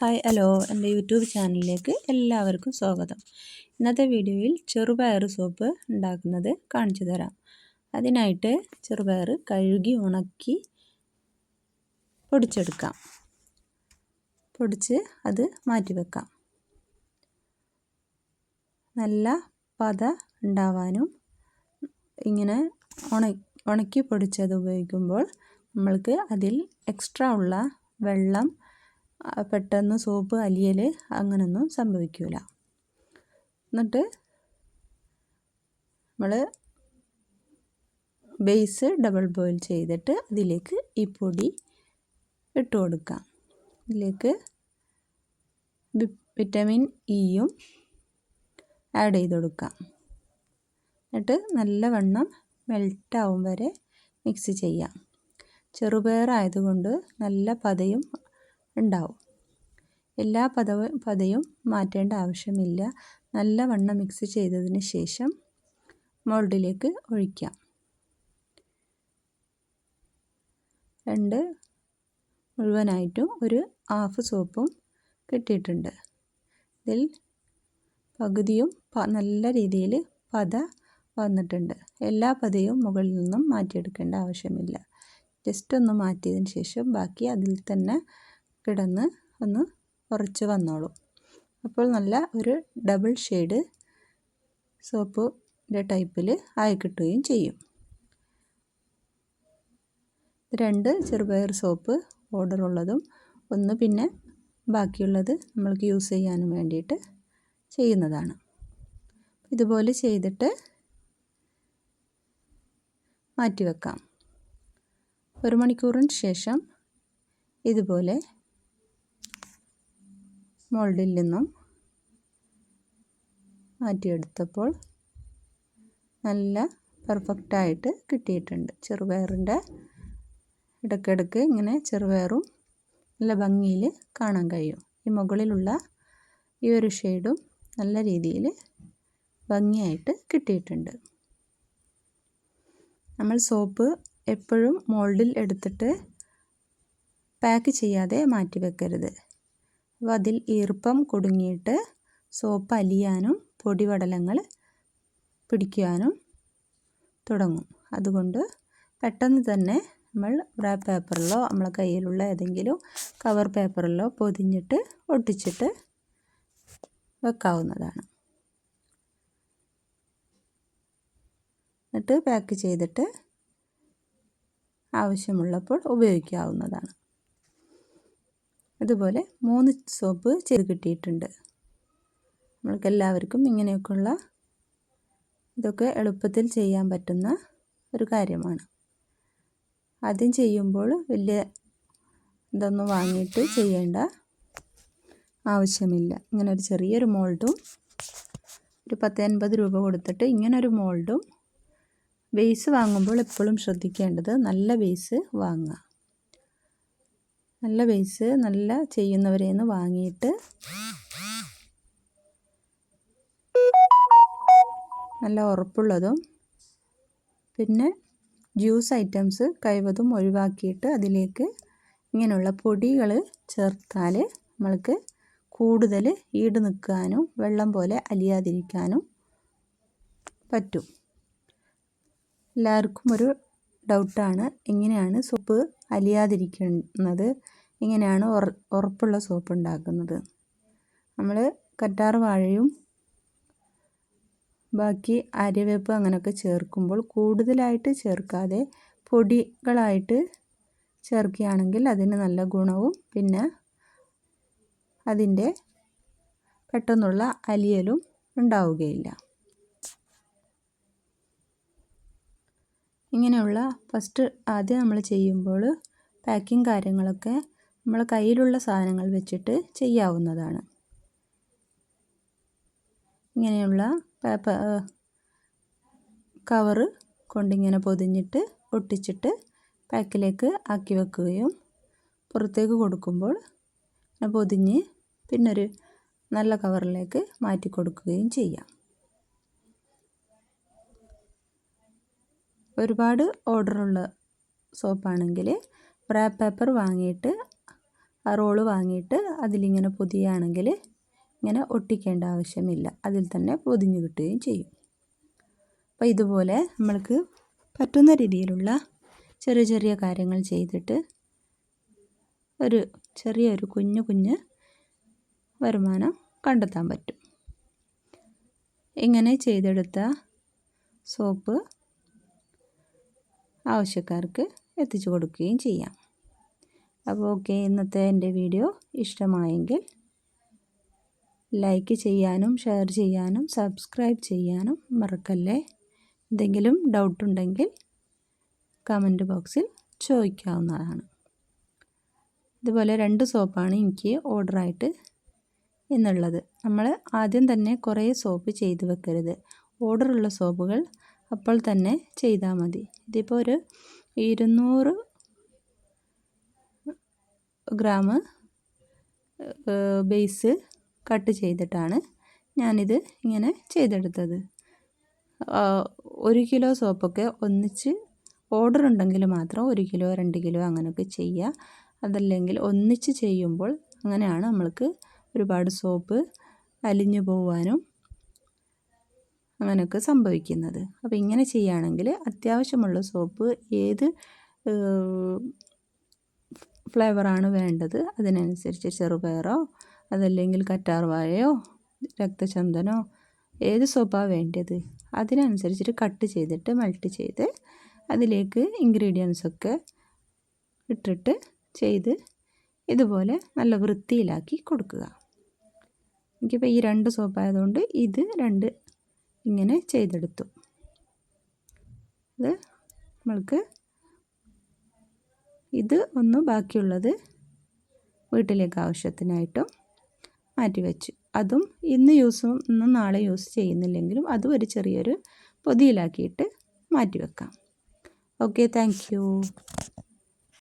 Hi hello എന്റെ YouTube ചാനലിലേക്ക് എല്ലാവർക്കും സ്വാഗതം. ഇന്നത്തെ വീഡിയോയിൽ ചെറുപയർ സോപ്പ് ഉണ്ടാക്കുന്നത് കാണിച്ചു തരാം. അതിനായിട്ട് ചെറുപയർ കഴുകി ഉണക്കി പൊടിച്ചെടുക്കാം. പൊടിച്ച് അത് മാറ്റി വെക്കാം. നല്ല പത ഉണ്ടാവാനും ഇങ്ങനെ ഉണ ഉണക്കി പൊടിച്ചത് ഉപയോഗിക്കുമ്പോൾ നമ്മൾക്ക് അതിൽ എക്സ്ട്രാ ഉള്ള വെള്ളം പെട്ടെന്ന് സോപ്പ് അലിയൽ അങ്ങനൊന്നും സംഭവിക്കില്ല എന്നിട്ട് നമ്മൾ ബേസ് ഡബിൾ ബോയിൽ ചെയ്തിട്ട് അതിലേക്ക് ഈ പൊടി ഇട്ട് കൊടുക്കാം. ഇതിലേക്ക് വിറ്റമിൻ ഇയും ആഡ് ചെയ്ത് കൊടുക്കാം. എന്നിട്ട് നല്ലവണ്ണം മെൽറ്റാവും വരെ മിക്സ് ചെയ്യാം. ചെറുപയറായതുകൊണ്ട് നല്ല പതയും ഉണ്ടാവും. എല്ലാ പദവും പതയും മാറ്റേണ്ട ആവശ്യമില്ല. നല്ലവണ്ണം മിക്സ് ചെയ്തതിന് ശേഷം മോൾഡിലേക്ക് ഒഴിക്കാം. രണ്ട് മുഴുവനായിട്ടും ഒരു ഹാഫ് സോപ്പും കിട്ടിയിട്ടുണ്ട്. ഇതിൽ പകുതിയും നല്ല രീതിയിൽ പത വന്നിട്ടുണ്ട്. എല്ലാ പതയും മുകളിൽ നിന്നും മാറ്റിയെടുക്കേണ്ട ആവശ്യമില്ല. ജസ്റ്റ് ഒന്ന് മാറ്റിയതിന് ശേഷം ബാക്കി അതിൽ തന്നെ കിടന്ന് ഒന്ന് ഉറച്ച് വന്നോളും. അപ്പോൾ നല്ല ഒരു ഡബിൾ ഷെയ്ഡ് സോപ്പിന്റെ ടൈപ്പിൽ ആയി കിട്ടുകയും ചെയ്യും. രണ്ട് ചെറുപയർ സോപ്പ് ഓർഡർ ഉള്ളതും ഒന്ന് പിന്നെ ബാക്കിയുള്ളത് നമ്മൾക്ക് യൂസ് ചെയ്യാനും വേണ്ടിയിട്ട് ചെയ്യുന്നതാണ്. ഇതുപോലെ ചെയ്തിട്ട് മാറ്റി വെക്കാം ഒരു മണിക്കൂറിന് ശേഷം ഇതുപോലെ മോൾഡിൽ നിന്നും മാറ്റിയെടുത്തപ്പോൾ നല്ല പെർഫെക്റ്റായിട്ട് കിട്ടിയിട്ടുണ്ട്. ചെറുപയറിന്റെ ഇടയ്ക്കിടയ്ക്ക് ഇങ്ങനെ ചെറുപയറും നല്ല ഭംഗിയിൽ കാണാൻ കഴിയും. ഈ മുകളിലുള്ള ഈ ഒരു ഷെയ്ഡും നല്ല രീതിയിൽ ഭംഗിയായിട്ട് കിട്ടിയിട്ടുണ്ട്. നമ്മൾ സോപ്പ് എപ്പോഴും മോൾഡിൽ എടുത്തിട്ട് പാക്ക് ചെയ്യാതെ മാറ്റി വെക്കരുത് അതിൽ ഈർപ്പം കുടുങ്ങിയിട്ട് സോപ്പ് അലിയാനും പൊടിപടലങ്ങൾ പിടിക്കുവാനും തുടങ്ങും. അതുകൊണ്ട് പെട്ടെന്ന് തന്നെ നമ്മൾ റാപ്പ് പേപ്പറിലോ നമ്മളെ കയ്യിലുള്ള ഏതെങ്കിലും കവർ പേപ്പറിലോ പൊതിഞ്ഞിട്ട് ഒട്ടിച്ചിട്ട് വെക്കാവുന്നതാണ്. എന്നിട്ട് പാക്ക് ചെയ്തിട്ട് ആവശ്യമുള്ളപ്പോൾ ഉപയോഗിക്കാവുന്നതാണ്. അതുപോലെ മൂന്ന് സോപ്പ് ചെയ്ത് കിട്ടിയിട്ടുണ്ട്. നമ്മൾക്കെല്ലാവർക്കും ഇങ്ങനെയൊക്കെയുള്ള ഇതൊക്കെ എളുപ്പത്തിൽ ചെയ്യാൻ പറ്റുന്ന ഒരു കാര്യമാണ്. ആദ്യം ചെയ്യുമ്പോൾ വലിയ ഇതൊന്നും വാങ്ങിയിട്ട് ചെയ്യേണ്ട ആവശ്യമില്ല. ഇങ്ങനെ ഒരു ചെറിയൊരു മോൾഡും ഒരു പത്ത് അൻപത് രൂപ കൊടുത്തിട്ട് ഇങ്ങനൊരു മോൾഡും ബേസ് വാങ്ങുമ്പോൾ എപ്പോഴും ശ്രദ്ധിക്കേണ്ടത് നല്ല ബേസ് വാങ്ങുക. നല്ല ബേസ് നല്ല ചെയ്യുന്നവരെ നിന്ന് വാങ്ങിയിട്ട് നല്ല ഉറപ്പുള്ളതും പിന്നെ ജ്യൂസ് ഐറ്റംസ് കഴിവതും ഒഴിവാക്കിയിട്ട് അതിലേക്ക് ഇങ്ങനെയുള്ള പൊടികൾ ചേർത്താൽ നമ്മൾക്ക് കൂടുതൽ ഈട് നിൽക്കാനും വെള്ളം പോലെ അലിയാതിരിക്കാനും പറ്റും. എല്ലാവർക്കും ഒരു ഡൗട്ടാണ്. എങ്ങനെയാണ് സോപ്പ് അലിയാതിരിക്കുന്നത്. എങ്ങനെയാണ് ഉറപ്പുള്ള സോപ്പ് ഉണ്ടാക്കുന്നത്. നമ്മൾ കറ്റാർ വാഴയും ബാക്കി അരിവേപ്പ് അങ്ങനെയൊക്കെ ചേർക്കുമ്പോൾ കൂടുതലായിട്ട് ചേർക്കാതെ പൊടികളായിട്ട് ചേർക്കുകയാണെങ്കിൽ അതിന് നല്ല ഗുണവും പിന്നെ അതിന്റെ പെട്ടെന്നുള്ള അലിയലും ഉണ്ടാവുകയില്ല. ഇങ്ങനെയുള്ള ഫസ്റ്റ് ആദ്യം നമ്മൾ ചെയ്യുമ്പോൾ പാക്കിങ് കാര്യങ്ങളൊക്കെ നമ്മൾ കയ്യിലുള്ള സാധനങ്ങൾ വെച്ചിട്ട് ചെയ്യാവുന്നതാണ്. ഇങ്ങനെയുള്ള പേപ്പർ കവറ് കൊണ്ടിങ്ങനെ പൊതിഞ്ഞിട്ട് ഒട്ടിച്ചിട്ട് പാക്കിലേക്ക് ആക്കി വെക്കുകയും പുറത്തേക്ക് കൊടുക്കുമ്പോൾ പൊതിഞ്ഞ് പിന്നൊരു നല്ല കവറിലേക്ക് മാറ്റി കൊടുക്കുകയും ചെയ്യാം. ഒരുപാട് ഓർഡറുള്ള സോപ്പാണെങ്കിൽ റാപ്പ് പേപ്പർ വാങ്ങിയിട്ട് ആ റോൾ വാങ്ങിയിട്ട് അതിലിങ്ങനെ പൊതിയാണെങ്കിൽ ഇങ്ങനെ ഒട്ടിക്കേണ്ട ആവശ്യമില്ല. അതിൽ തന്നെ പൊതിഞ്ഞു കിട്ടുകയും ചെയ്യും. അപ്പോൾ ഇതുപോലെ നമ്മൾക്ക് പറ്റുന്ന രീതിയിലുള്ള ചെറിയ ചെറിയ കാര്യങ്ങൾ ചെയ്തിട്ട് ഒരു ചെറിയൊരു കുഞ്ഞു കുഞ്ഞ് വരുമാനം കണ്ടെത്താൻ പറ്റും. ഇങ്ങനെ ചെയ്തെടുത്ത സോപ്പ് ആവശ്യക്കാർക്ക് എത്തിച്ചു കൊടുക്കുകയും ചെയ്യാം. അപ്പോൾ ഓക്കെ ഇന്നത്തെ എന്റെ വീഡിയോ ഇഷ്ടമായെങ്കിൽ ലൈക്ക് ചെയ്യാനും ഷെയർ ചെയ്യാനും സബ്സ്ക്രൈബ് ചെയ്യാനും മറക്കല്ലേ? എന്തെങ്കിലും ഡൗട്ട് ഉണ്ടെങ്കിൽ കമന്റ് ബോക്സിൽ ചോദിക്കാവുന്നതാണ്. ഇതുപോലെ രണ്ട് സോപ്പാണ് എനിക്ക് ഓർഡറായിട്ട് എന്നുള്ളത്. നമ്മൾ ആദ്യം തന്നെ കുറേ സോപ്പ് ചെയ്ത് വെക്കരുത്. ഓർഡറുള്ള സോപ്പുകൾ അപ്പോൾ തന്നെ ചെയ്താൽ മതി. ഇതിപ്പോൾ ഒരു ഇരുന്നൂറ് ഗ്രാം ബേസ് കട്ട് ചെയ്തിട്ടാണ് ഞാനിത് ഇങ്ങനെ ചെയ്തെടുത്തത്. ഒരു കിലോ സോപ്പൊക്കെ ഒന്നിച്ച് ഓർഡർ ഉണ്ടെങ്കിൽ മാത്രം ഒരു കിലോ രണ്ട് കിലോ അങ്ങനെയൊക്കെ ചെയ്യുക അതല്ലെങ്കിൽ ഒന്നിച്ച് ചെയ്യുമ്പോൾ അങ്ങനെയാണ് നമ്മൾക്ക് ഒരുപാട് സോപ്പ് അലിഞ്ഞു പോവാനും അങ്ങനെയൊക്കെ സംഭവിക്കുന്നത്. അപ്പോൾ ഇങ്ങനെ ചെയ്യുകയാണെങ്കിൽ അത്യാവശ്യമുള്ള സോപ്പ് ഏത് ഫ്ലേവറാണ് വേണ്ടത്? അതിനനുസരിച്ച് ചെറുപയറോ അതല്ലെങ്കിൽ കറ്റാർവാഴയോ രക്തചന്ദനോ ഏത് സോപ്പാണ് വേണ്ടത്? അതിനനുസരിച്ചിട്ട് കട്ട് ചെയ്തിട്ട് മെൽറ്റ് ചെയ്ത് അതിലേക്ക് ഇൻഗ്രീഡിയൻസൊക്കെ ഇട്ടിട്ട് ചെയ്ത് ഇതുപോലെ നല്ല വൃത്തിയിലാക്കി കൊടുക്കുക. എനിക്കിപ്പോൾ ഈ രണ്ട് സോപ്പായതുകൊണ്ട് ഇത് രണ്ട് ഇങ്ങനെ ചെയ്തെടുത്തു. ഇത് നമ്മൾക്ക് ഇത് ഒന്ന് ബാക്കിയുള്ളത് വീട്ടിലേക്ക് ആവശ്യത്തിനായിട്ടും മാറ്റി വെച്ചു. അതും ഇന്ന് യൂസും ഇന്ന് നാളെ യൂസ് ചെയ്യുന്നില്ലെങ്കിലും അതും ഒരു ചെറിയൊരു പൊതിയിലാക്കിയിട്ട് മാറ്റി വെക്കാം. Okay thank